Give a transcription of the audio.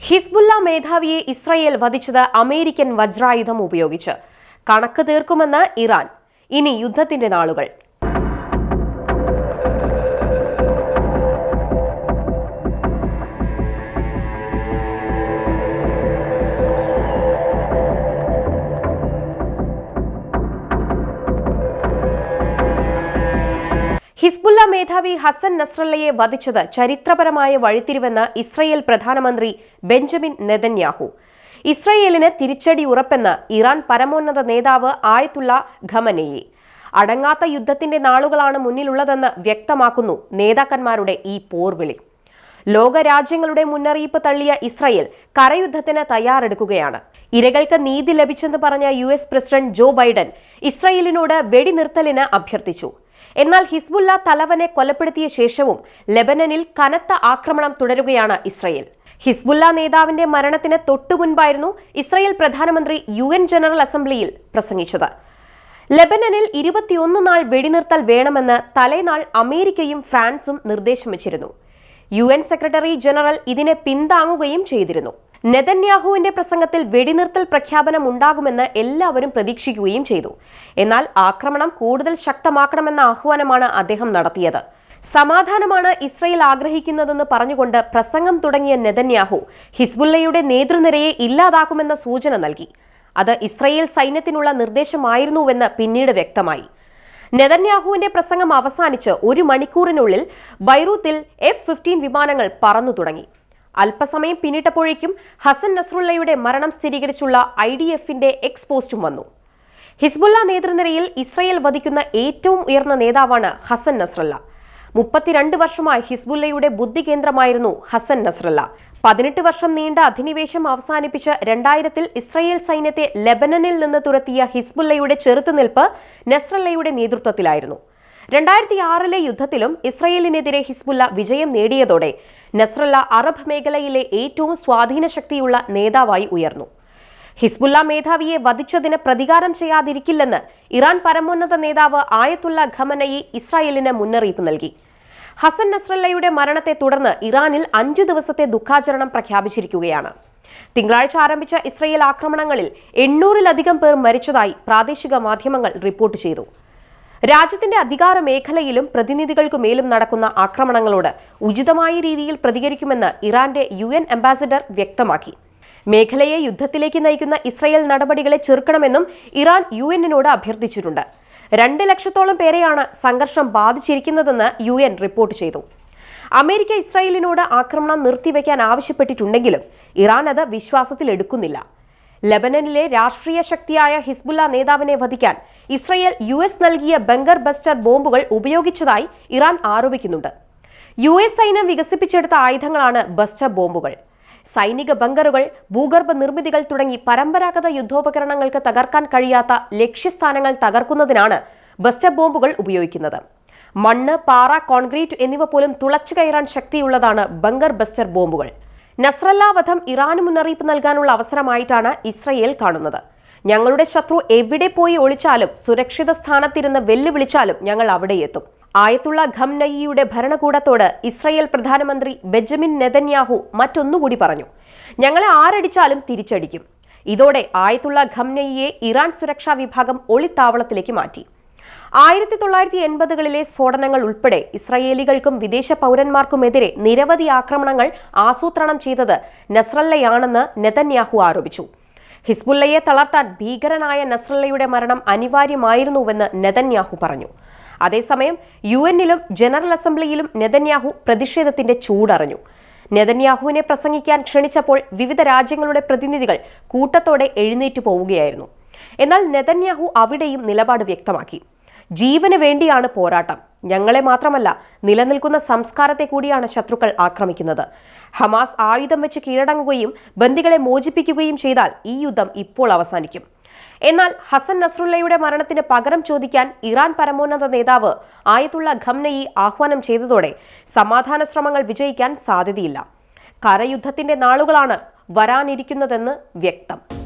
ഹിസ്ബുല്ല മേധാവിയെ ഇസ്രയേൽ വധിച്ചത് അമേരിക്കൻ വജ്രായുധം ഉപയോഗിച്ച്. കണക്ക് തീർക്കുമെന്ന് ഇറാൻ. ഇനി യുദ്ധത്തിന്റെ നാളുകൾ. ഹിസ്ബുല്ല മേധാവി ഹസൻ നസ്രല്ലയെ വധിച്ചത് ചരിത്രപരമായ വഴിത്തിരിവെന്ന് ഇസ്രയേൽ പ്രധാനമന്ത്രി ബെഞ്ചമിൻ നെതന്യാഹു. ഇസ്രയേലിന് തിരിച്ചടി ഉറപ്പെന്ന് ഇറാൻ പരമോന്നത നേതാവ് ആയത്തുള്ള ഖമനയെ. അടങ്ങാത്ത യുദ്ധത്തിന്റെ നാളുകളാണ് മുന്നിലുള്ളതെന്ന് വ്യക്തമാക്കുന്നു നേതാക്കന്മാരുടെ ഈ പോർവിളി. ലോകരാജ്യങ്ങളുടെ മുന്നറിയിപ്പ് തള്ളിയ ഇസ്രയേൽ കരയുദ്ധത്തിന് തയ്യാറെടുക്കുകയാണ്. ഇരകൾക്ക് നീതി ലഭിച്ചെന്ന് പറഞ്ഞ യു പ്രസിഡന്റ് ജോ ബൈഡൻ ഇസ്രയേലിനോട് വെടിനിർത്തലിന് അഭ്യർത്ഥിച്ചു. എന്നാൽ ഹിസ്ബുല്ല തലവനെ കൊലപ്പെടുത്തിയ ശേഷവും ലെബനനിൽ കനത്ത ആക്രമണം തുടരുകയാണ് ഇസ്രയേൽ. ഹിസ്ബുല്ല നേതാവിന്റെ മരണത്തിന് തൊട്ടു മുൻപായിരുന്നു ഇസ്രയേൽ പ്രധാനമന്ത്രി യു എൻ ജനറൽ അസംബ്ലിയിൽ പ്രസംഗിച്ചത്. ലെബനനിൽ ഇരുപത്തിയൊന്ന് നാൾ വെടിനിർത്തൽ വേണമെന്ന് തലേനാൾ അമേരിക്കയും ഫ്രാൻസും നിർദ്ദേശം വച്ചിരുന്നു. യു സെക്രട്ടറി ജനറൽ ഇതിനെ പിന്താങ്ങുകയും ചെയ്തിരുന്നു. നെതന്യാഹുവിന്റെ പ്രസംഗത്തിൽ വെടിനിർത്തൽ പ്രഖ്യാപനം ഉണ്ടാകുമെന്ന് എല്ലാവരും പ്രതീക്ഷിക്കുകയും ചെയ്തു. എന്നാൽ ആക്രമണം കൂടുതൽ ശക്തമാക്കണമെന്ന ആഹ്വാനമാണ് അദ്ദേഹം നടത്തിയത്. സമാധാനമാണ് ഇസ്രയേൽ ആഗ്രഹിക്കുന്നതെന്ന് പറഞ്ഞുകൊണ്ട് പ്രസംഗം തുടങ്ങിയ നെതന്യാഹു ഹിസ്ബുല്ലയുടെ നേതൃനിരയെ ഇല്ലാതാക്കുമെന്ന സൂചന നൽകി. അത് ഇസ്രയേൽ സൈന്യത്തിനുള്ള നിർദ്ദേശമായിരുന്നുവെന്ന് പിന്നീട് വ്യക്തമായി. നെതന്യാഹുവിന്റെ പ്രസംഗം അവസാനിച്ച് ഒരു മണിക്കൂറിനുള്ളിൽ ബൈറൂത്തിൽ എഫ് ഫിഫ്റ്റീൻ വിമാനങ്ങൾ പറന്നു തുടങ്ങി. അല്പസമയം പിന്നിട്ടപ്പോഴേക്കും ഹസൻ നസ്രുള്ളയുടെ മരണം സ്ഥിരീകരിച്ചുള്ള ഐ ഡി എഫിന്റെ എക്സ് പോസ്റ്റും വന്നു. ഹിസ്ബുല്ല നേതൃനിരയിൽ ഇസ്രയേൽ വധിക്കുന്ന ഏറ്റവും ഉയർന്ന നേതാവാണ് ഹസൻ നസ്രല്ല. മുപ്പത്തിരണ്ട് വർഷമായി ഹിസ്ബുല്ലയുടെ ബുദ്ധി കേന്ദ്രമായിരുന്നു ഹസൻ നസ്രല്ല. പതിനെട്ട് വർഷം നീണ്ട അധിനിവേശം അവസാനിപ്പിച്ച് രണ്ടായിരത്തിൽ ഇസ്രയേൽ സൈന്യത്തെ ലെബനനിൽ നിന്ന് തുരത്തിയ ഹിസ്ബുല്ലയുടെ ചെറുത്തുനിൽപ്പ് നസ്രല്ലയുടെ നേതൃത്വത്തിലായിരുന്നു. രണ്ടായിരത്തി ആറിലെ യുദ്ധത്തിലും ഇസ്രയേലിനെതിരെ ഹിസ്ബുല്ല വിജയം നേടിയതോടെ നസ്രല്ല അറബ് മേഖലയിലെ ഏറ്റവും സ്വാധീന ശക്തിയുള്ള നേതാവായി ഉയർന്നു. ഹിസ്ബുല്ല മേധാവിയെ വധിച്ചതിന് പ്രതികാരം ചെയ്യാതിരിക്കില്ലെന്ന് ഇറാൻ പരമോന്നത നേതാവ് ആയത്തുള്ള ഖമനയി ഇസ്രായേലിന് മുന്നറിയിപ്പ് നൽകി. ഹസൻ നസ്രല്ലയുടെ മരണത്തെ തുടർന്ന് ഇറാനിൽ അഞ്ചു ദിവസത്തെ ദുഃഖാചരണം പ്രഖ്യാപിച്ചിരിക്കുകയാണ്. തിങ്കളാഴ്ച ആരംഭിച്ച ഇസ്രയേൽ ആക്രമണങ്ങളിൽ എണ്ണൂറിലധികം പേർ മരിച്ചതായി പ്രാദേശിക മാധ്യമങ്ങൾ റിപ്പോർട്ട് ചെയ്തു. രാജ്യത്തിന്റെ അധികാര മേഖലയിലും പ്രതിനിധികൾക്കു മേലും നടക്കുന്ന ആക്രമണങ്ങളോട് ഉചിതമായ രീതിയിൽ പ്രതികരിക്കുമെന്ന് ഇറാന്റെ യു എൻ അംബാസിഡർ വ്യക്തമാക്കി. മേഖലയെ യുദ്ധത്തിലേക്ക് നയിക്കുന്ന ഇസ്രയേൽ നടപടികളെ ചെറുക്കണമെന്നും ഇറാൻ യു എന്നിനോട് അഭ്യർത്ഥിച്ചിട്ടുണ്ട്. രണ്ട് ലക്ഷത്തോളം പേരെയാണ് സംഘർഷം ബാധിച്ചിരിക്കുന്നതെന്ന് യു എൻ റിപ്പോർട്ട് ചെയ്തു. അമേരിക്ക ഇസ്രായേലിനോട് ആക്രമണം നിർത്തിവെക്കാൻ ആവശ്യപ്പെട്ടിട്ടുണ്ടെങ്കിലും ഇറാൻ അത് വിശ്വാസത്തിൽ എടുക്കുന്നില്ല ലബനനിലെ രാഷ്ട്രീയ ശക്തിയായ ഹിസ്ബുല്ല നേതാവിനെ വധിക്കാൻ ഇസ്രയേൽ യു എസ് നൽകിയ ബങ്കർ ബസ്റ്റർ ബോംബുകൾ ഉപയോഗിച്ചതായി ഇറാൻ ആരോപിക്കുന്നുണ്ട്. യു എസ് സൈന്യം വികസിപ്പിച്ചെടുത്ത ആയുധങ്ങളാണ് ബസ്റ്റർ ബോംബുകൾ. സൈനിക ബങ്കറുകൾ ഭൂഗർഭ നിർമ്മിതികൾ തുടങ്ങി പരമ്പരാഗത യുദ്ധോപകരണങ്ങൾക്ക് തകർക്കാൻ കഴിയാത്ത ലക്ഷ്യസ്ഥാനങ്ങൾ തകർക്കുന്നതിനാണ് ബസ്റ്റർ ബോംബുകൾ ഉപയോഗിക്കുന്നത്. മണ്ണ് പാറ കോൺക്രീറ്റ് എന്നിവ പോലും തുളച്ചു കയറാൻ ശക്തിയുള്ളതാണ് ബംഗർ ബസ്റ്റർ ബോംബുകൾ. നസ്രല്ല വധം ഇറാന് മുന്നറിയിപ്പ് നൽകാനുള്ള അവസരമായിട്ടാണ് ഇസ്രയേൽ കാണുന്നത്. ഞങ്ങളുടെ ശത്രു എവിടെ പോയി ഒളിച്ചാലും സുരക്ഷിത സ്ഥാനത്തിരുന്ന് വെല്ലുവിളിച്ചാലും ഞങ്ങൾ അവിടെ എത്തും. ആയത്തുള്ള ഖംനയ്യയുടെ ഭരണകൂടത്തോട് ഇസ്രയേൽ പ്രധാനമന്ത്രി ബെഞ്ചമിൻ നെതന്യാഹു മറ്റൊന്നുകൂടി പറഞ്ഞു. ഞങ്ങളെ ആരടിച്ചാലും തിരിച്ചടിക്കും. ഇതോടെ ആയത്തുള്ള ഖംനയ്യയെ ഇറാൻ സുരക്ഷാ വിഭാഗം ഒളിത്താവളത്തിലേക്ക് മാറ്റി. ആയിരത്തി തൊള്ളായിരത്തി എൺപതുകളിലെ സ്ഫോടനങ്ങൾ ഉൾപ്പെടെ ഇസ്രയേലികൾക്കും വിദേശ പൗരന്മാർക്കുമെതിരെ നിരവധി ആക്രമണങ്ങൾ ആസൂത്രണം ചെയ്തത് നസ്രല്ലയാണെന്ന് നെതന്യാഹു ആരോപിച്ചു. ഹിസ്ബുല്ലയെ തളർത്താൻ ഭീകരനായ നസ്രല്ലയുടെ മരണം അനിവാര്യമായിരുന്നുവെന്ന് നെതന്യാഹു പറഞ്ഞു. അതേസമയം യു എന്നിലും ജനറൽ അസംബ്ലിയിലും നെതന്യാഹു പ്രതിഷേധത്തിന്റെ ചൂടറിഞ്ഞു. നെതന്യാഹുവിനെ പ്രസംഗിക്കാൻ ക്ഷണിച്ചപ്പോൾ വിവിധ രാജ്യങ്ങളുടെ പ്രതിനിധികൾ കൂട്ടത്തോടെ എഴുന്നേറ്റു പോവുകയായിരുന്നു. എന്നാൽ നെതന്യാഹു അവിടെയും നിലപാട് വ്യക്തമാക്കി. ജീവന് വേണ്ടിയാണ് പോരാട്ടം. ഞങ്ങളെ മാത്രമല്ല നിലനിൽക്കുന്ന സംസ്കാരത്തെ കൂടിയാണ് ശത്രുക്കൾ ആക്രമിക്കുന്നത്. ഹമാസ് ആയുധം വെച്ച് കീഴടങ്ങുകയും ബന്ദികളെ മോചിപ്പിക്കുകയും ചെയ്താൽ ഈ യുദ്ധം ഇപ്പോൾ അവസാനിക്കും. എന്നാൽ ഹസൻ നസ്രുല്ലയുടെ മരണത്തിന് പകരം ചോദിക്കാൻ ഇറാൻ പരമോന്നത നേതാവ് ആയത്തുള്ള ഖംനയി ആഹ്വാനം ചെയ്തതോടെ സമാധാന ശ്രമങ്ങൾ വിജയിക്കാൻ സാധ്യതയില്ല. കരയുദ്ധത്തിന്റെ നാളുകളാണ് വരാനിരിക്കുന്നതെന്ന് വ്യക്തം.